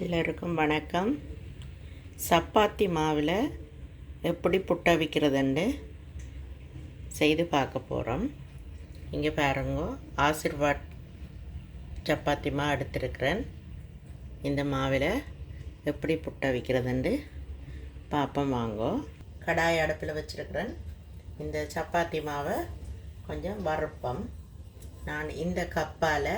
எல்லோருக்கும் வணக்கம். சப்பாத்தி மாவில் எப்படி புட்ட வைக்கிறதுண்டு செய்து பார்க்க போகிறோம். இங்கே பாருங்க ஆசிர்வாத் சப்பாத்தி மா எடுத்திருக்கிறேன். இந்த மாவில் எப்படி புட்ட வைக்கிறதுண்டு பார்ப்போம் வாங்கோ. கடாய் அடுப்பில் வச்சுருக்கிறேன். இந்த சப்பாத்தி மாவை கொஞ்சம் வறுப்போம். நான் இந்த கப்பால்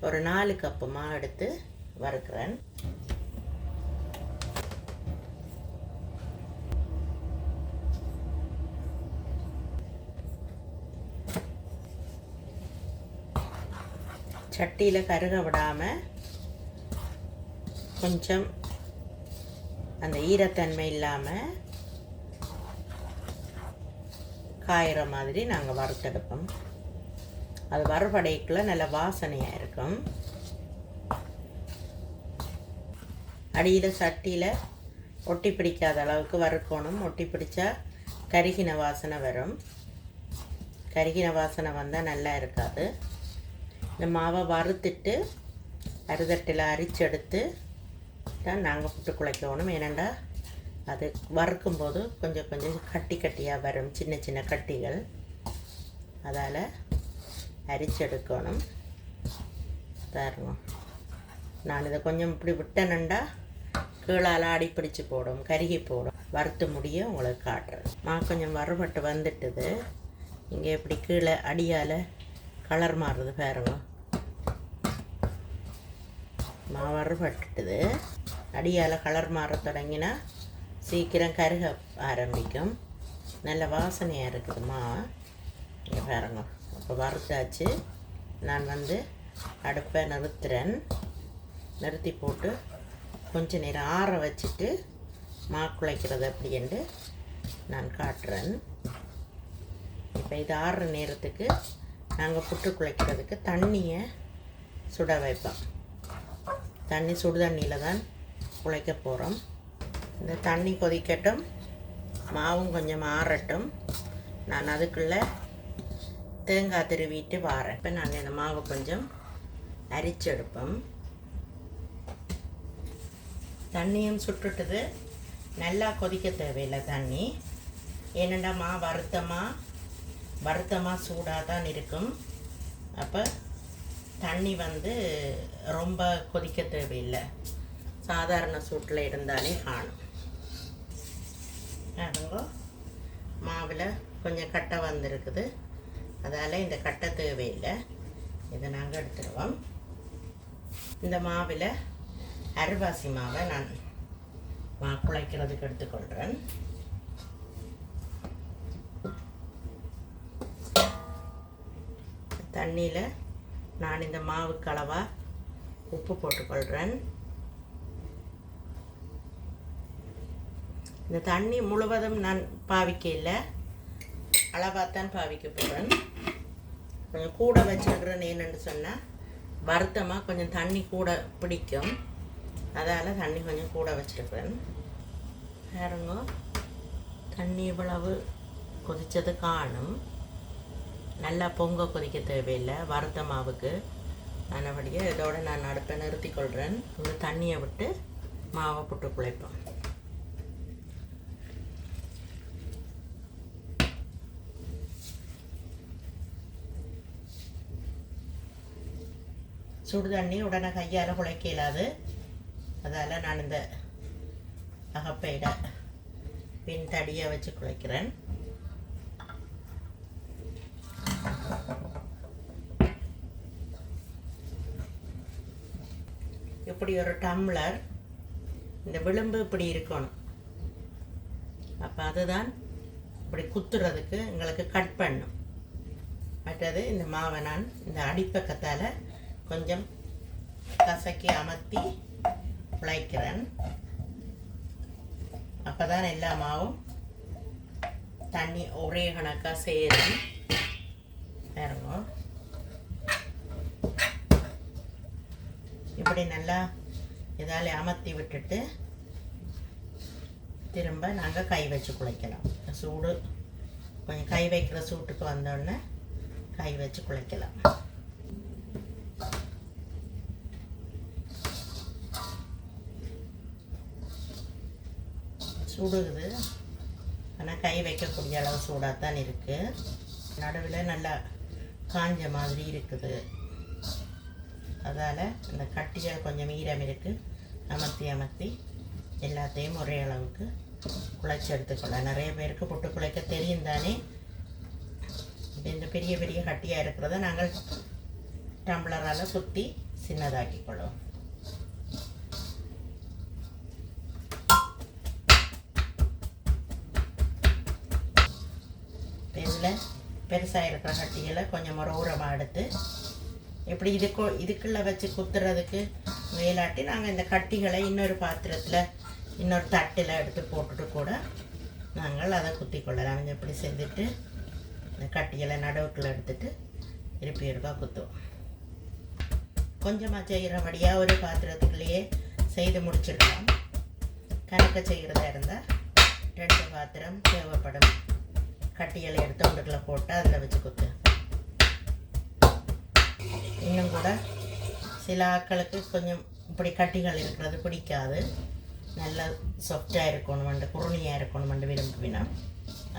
ஒரு நாலு கப்பு மா எடுத்து வறுக்கிறேன். சட்டியில் கருக விடாமல் கொஞ்சம் அந்த ஈரத்தன்மை இல்லாமல் காயிற மாதிரி நாங்கள் வறுத்தெடுப்போம். அது வறுபடைக்குள்ள நல்ல வாசனையாக இருக்கும். அடியில் சட்டியில் ஒட்டி பிடிக்காத அளவுக்கு வறுக்கணும். ஒட்டி பிடிச்சா கருகின வாசனை வரும். கருகின வாசனை வந்தால் நல்லா இருக்காது. இந்த மாவை வறுத்துட்டு அருதட்டில் அரிச்சு எடுத்து தான் நாங்கள் புட்டு குழைக்கணும் ஏனண்டா அது வறுக்கும் போது கொஞ்சம் கொஞ்சம் கட்டி கட்டியாக வரும். சின்ன சின்ன கட்டிகள். அதால் அரிச்செடுக்கணும். தருவோம் நான் இதை கொஞ்சம் இப்படி விட்டேனண்டா கீழால் அடி போடும் கருகி போடும். வறுத்து முடிய உங்களுக்கு காட்டுறேன். மா கொஞ்சம் வறுபட்டு வந்துட்டுது. இங்கே இப்படி கீழே அடியால் கலர் மாறுது பாருங்க. மா வறுபட்டுட்டுது. அடியால் கலர் மாற தொடங்கினா சீக்கிரம் கருக ஆரம்பிக்கும். நல்ல வாசனையாக இருக்குதுமா இங்கே பாருங்க. இப்போ வறுத்தாச்சு. நான் வந்து அடுப்பை நிறுத்துறேன். நிறுத்தி போட்டு கொஞ்ச நேரம் ஆற வச்சுட்டு மா குழைக்கிறது அப்படின்ட்டு நான் காட்டுறேன். இப்போ இது ஆறுற நேரத்துக்கு நாங்கள் புட்டு குழைக்கிறதுக்கு தண்ணியை சுட வைப்போம். தண்ணி சுடு தண்ணியில் தான் குழைக்க போகிறோம் இந்த தண்ணி கொதிக்கட்டும் மாவும் கொஞ்சம் ஆறட்டும். நான் அதுக்குள்ளே தேங்காய் திருவிட்டு வாரேன். இப்போ நான் இந்த மாவை கொஞ்சம் அரிச்செடுப்பேன் தண்ணியும் சுட்டுட்டுது. நல்லா கொதிக்க தேவையில்லை தண்ணி. ஏனெண்டா மா வருத்தமாக வருத்தமாக சூடாக தான் இருக்கும். அப்போ தண்ணி வந்து ரொம்ப கொதிக்க தேவையில்லை. சாதாரண சூட்டில் இருந்தாலே காணும். பாருங்க மாவில் கொஞ்சம் கட்டை வந்திருக்குது. அதால் இந்த கட்டை தேவையில்லை. இதை நாங்கள் எடுத்துடுவோம் இந்த மாவில் அரிவாசி மாவை நான் மா குழைக்கிறதுக்கு எடுத்துக்கொள்கிறேன் தண்ணியில் நான் இந்த மாவுக்கு அளவாக உப்பு போட்டுக்கொள்கிறேன் இந்த தண்ணி முழுவதும் நான் பாவிக்க இல்லை அளவாகத்தான் பாவிக்க போகிறேன் கொஞ்சம் கூட வச்சுருக்கிறேன் என்னென்னு சொன்னால் வருத்தமாக கொஞ்சம் தண்ணி கூட பிடிக்கும். அதால் தண்ணி கொஞ்சம் கூட வச்சுருப்பேன். பாருங்க தண்ணி இவ்வளவு கொதித்தது காணும். நல்லா பொங்க கொதிக்க தேவையில்லை வறுத்த மாவுக்கு. நல்லபடியாக இதோட நான் அடுப்பை நிறுத்தி கொள்கிறேன் இந்த தண்ணியை விட்டு மாவை புட்டு குழைப்போம். சுடு தண்ணி உடனே கையால் குழைக்க இல்லாது அதால் நான் இந்த அகப்பையிட பின் தடியை வச்சு குழைக்கிறேன். இப்படி ஒரு டம்ளர் இந்த விளிம்பு இப்படி இருக்கணும். அப்போ அதுதான் இப்படி குத்துறதுக்கு எங்களுக்கு கட் பண்ணும். மற்றது இந்த மாவை நான் இந்த அடிப்பக்கத்தால் கொஞ்சம் கசக்கி அமர்த்தி பிழைக்கிறேன் அப்போ தான் எல்லா மாவும் தண்ணி ஒரே கணக்காக சேரும். பாருங்க. இப்படி நல்லா இதால் அமர்த்தி விட்டுட்டு திரும்ப நாங்கள் கை வச்சு குழைக்கலாம் சூடு கொஞ்சம் கை வைக்கிற சூட்டுக்கு வந்தோடனே கை வச்சு குழைக்கலாம் சுடுது. ஆனால் கை வைக்கக்கூடிய அளவு சூடாக தான் இருக்குது நடுவில் நல்லா காஞ்ச மாதிரி இருக்குது. அதால் அந்த கட்டிகள் கொஞ்சம் ஈரம் இருக்குது அமர்த்தி அமர்த்தி எல்லாத்தையும் ஒரே அளவுக்கு குழைச்சி எடுத்துக்கலாம் நிறைய பேருக்கு புட்டு குழைக்க தெரியும் தானே? இந்த பெரிய பெரிய கட்டியாக இருக்கிறத நாங்கள் டம்ளரால் சுற்றி சின்னதாக்கி கொள்வோம் இதில் பெருசாக இருக்கிற கட்டிகளை கொஞ்சம் ஒரு உரமாக எடுத்து இப்படி இதுக்கு இதுக்குள்ளே வச்சு குத்துறதுக்கு மேலாட்டி நாங்கள் இந்த கட்டிகளை இன்னொரு பாத்திரத்தில் இன்னொரு தட்டில் எடுத்து போட்டுட்டு கூட நாங்கள் அதை குத்தி கொள்ளலாம். இப்படி செஞ்சுட்டு இந்த கட்டிகளை நடுவுக்குள்ள எடுத்துட்டு திருப்பி எடுக்கா குத்துவோம். கொஞ்சமாக செய்கிறபடியாக ஒரு பாத்திரத்துக்குள்ளேயே செய்து முடிச்சிருக்கலாம் கணக்க செய்கிறதா இருந்தால் ரெண்டு பாத்திரம் தேவைப்படும். கட்டிகளை எடுத்து ஒன்றுக்குள்ள போட்டு அதில் வச்சு குத்து. இன்னும் கூட சில ஆட்களுக்கு கொஞ்சம் இப்படி கட்டிகள் இருக்கிறது பிடிக்காது. நல்ல சாஃப்டாக இருக்கணுமெண்டு குருணியாக இருக்கணுமெண்டு விரும்புவினா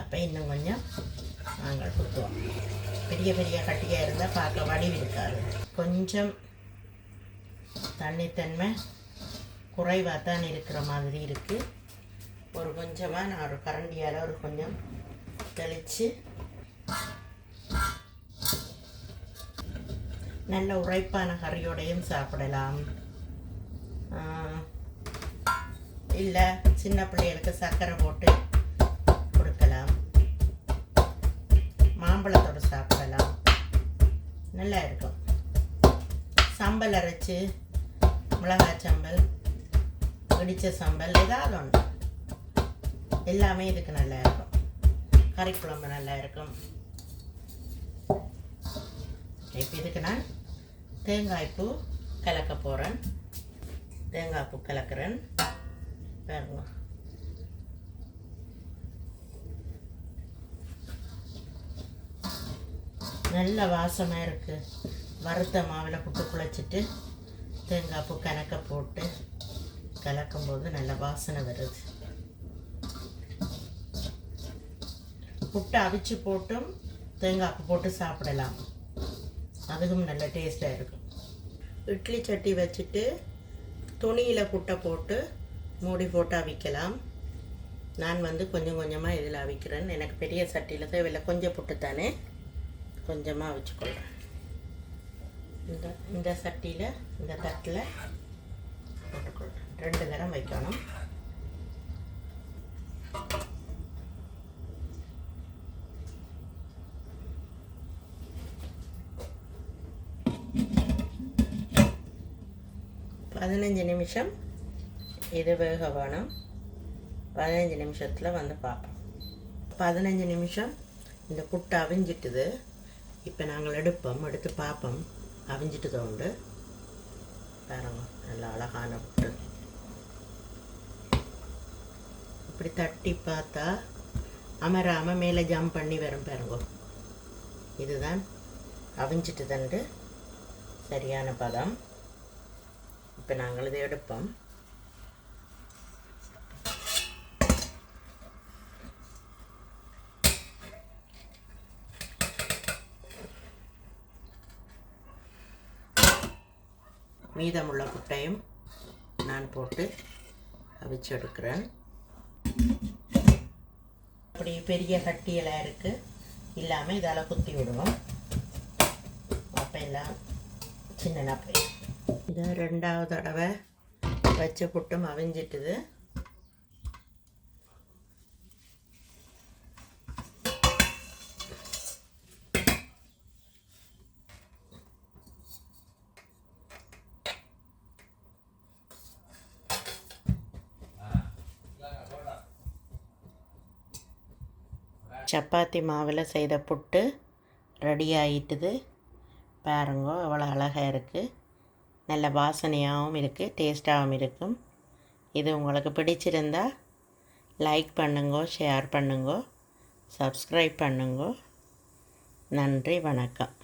அப்போ இன்னும் கொஞ்சம் நாங்கள் குத்துவோம். பெரிய பெரிய கட்டியாக இருந்தால் பார்க்க வடிவு இருக்காது. கொஞ்சம் தண்ணித்தன்மை குறைவாக தான் இருக்கிற மாதிரி இருக்குது ஒரு கொஞ்சமாக நான் ஒரு கரண்டியால் ஒரு கொஞ்சம் தெளித்து நல்ல உரைப்பான கறியோடையும் சாப்பிடலாம். இல்லை சின்ன பிள்ளைகளுக்கு சர்க்கரை போட்டு கொடுக்கலாம். மாம்பழத்தோடு சாப்பிடலாம். நல்லா இருக்கும். சம்பல் அரைச்சி மிளகாய் சம்பல் இடித்த சம்பல் ஏதாவது ஒன்று எல்லாமே இதுக்கு நல்லா இருக்கும். கறி குழம்பு நல்லா இருக்கும். இப்போ இதுக்கு நான் தேங்காய் பூ கலக்க போகிறேன் தேங்காய் பூ கலக்கிறேன். பாருங்க. நல்ல வாசமாக இருக்குது வறுத்த மாவில் புட்டு குழைச்சிட்டு தேங்காய் பூ கணக்க போட்டு கலக்கும்போது நல்ல வாசனை வருது. புட்டை அவிச்சு போட்டும் தேங்காய் போட்டு சாப்பிடலாம். அதுவும் நல்ல டேஸ்ட்டாக இருக்கும். இட்லி சட்டி வச்சுட்டு துணியில் புட்டை போட்டு மூடி போட்டு அவிக்கலாம். நான் வந்து கொஞ்சம் கொஞ்சமாக இதில் அவிக்கிறேன். எனக்கு பெரிய சட்டியில் தேவையில்லை. கொஞ்சம் புட்டு தானே. கொஞ்சமாக அவிச்சுக்கொள்கிறேன் இந்த இந்த சட்டியில் இந்த தட்டில் போட்டுக்கொள்கிறேன் ரெண்டு நேரம் வைக்கணும். பதினஞ்சு நிமிஷம். இது வேக வேணும். பதினஞ்சு நிமிஷத்தில் வந்து பார்ப்போம். பதினஞ்சு நிமிஷம் இந்த புட்டு அவிஞ்சிட்டுது. இப்போ நாங்கள் எடுப்போம். எடுத்து பார்ப்போம். அவிஞ்சிட்டு உண்டு. பாருங்க நல்லா அழகான புட்டு. இப்படி தட்டி பார்த்தா அமராமல் மேலே ஜம்ப் பண்ணி வரும் பாருங்க. இதுதான். அவிஞ்சிட்டு தண்டு சரியான பதம். இப்போ நாங்கள் இதை எடுப்போம் மீதமுள்ள குட்டையும் நான் போட்டு அவிச்சு எடுக்கிறேன் அப்படி பெரிய கட்டியெல்லாம் இருக்குது இல்லாமல் இதால் குத்தி விடுவோம் அப்போ எல்லாம் சின்ன போயிடும் இது ரெண்டாவது தடவை வச்ச புட்டும் அவிஞ்சிட்டுது. சப்பாத்தி மாவில் செய்த புட்டு ரெடி ஆகிட்டுது பாருங்க அவ்வளோ அழகாக இருக்குது நல்ல வாசனையாகவும் இருக்குது டேஸ்ட்டாகவும் இருக்கும். இது உங்களுக்கு பிடிச்சிருந்தா லைக் பண்ணுங்கோ ஷேர் பண்ணுங்க சப்ஸ்கிரைப் பண்ணுங்க. நன்றி வணக்கம்.